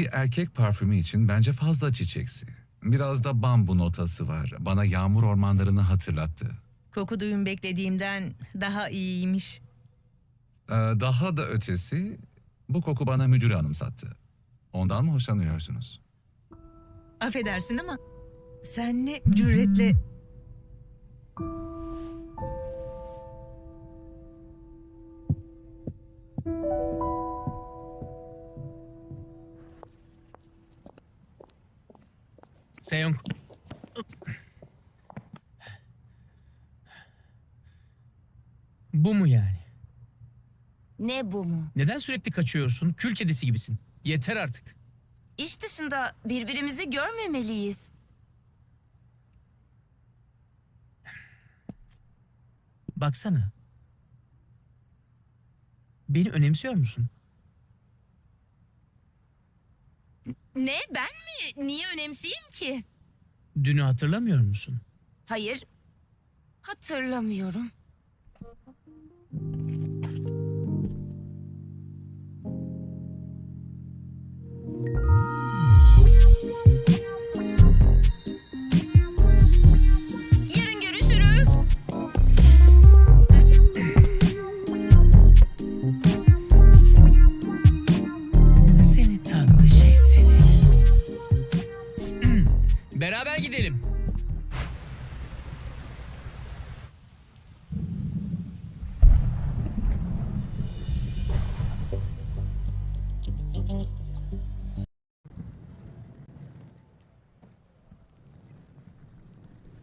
bir erkek parfümü için bence fazla çiçeksi. Biraz da bambu notası var. Bana yağmur ormanlarını hatırlattı. Koku duyum beklediğimden daha iyiymiş. Ee, daha da ötesi bu koku bana müdürü anımsattı. Ondan mı hoşlanıyorsunuz? Affedersin ama sen ne cüretle... Seyong. Bu mu yani? Ne bu mu? Neden sürekli kaçıyorsun? Kül kedisi gibisin. Yeter artık. İş dışında birbirimizi görmemeliyiz. Baksana. Beni önemsiyor musun? Ne ben mi? Niye önemseyeyim ki? Dünü hatırlamıyor musun? Hayır. Hatırlamıyorum.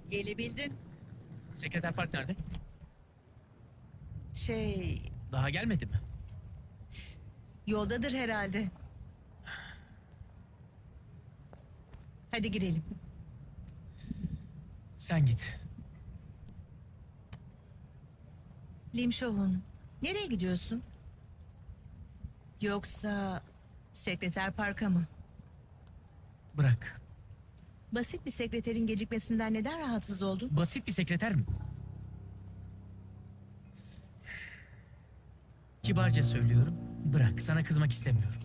Gelebildin. Sekreter Park nerede? Şey, Daha gelmedi mi? yoldadır herhalde. Hadi girelim. Sen git. Lim Shohun, nereye gidiyorsun? Yoksa sekreter parka mı? Bırak. Basit bir sekreterin gecikmesinden neden rahatsız oldun? Basit bir sekreter mi? Kibarca söylüyorum. Bırak sana kızmak istemiyorum.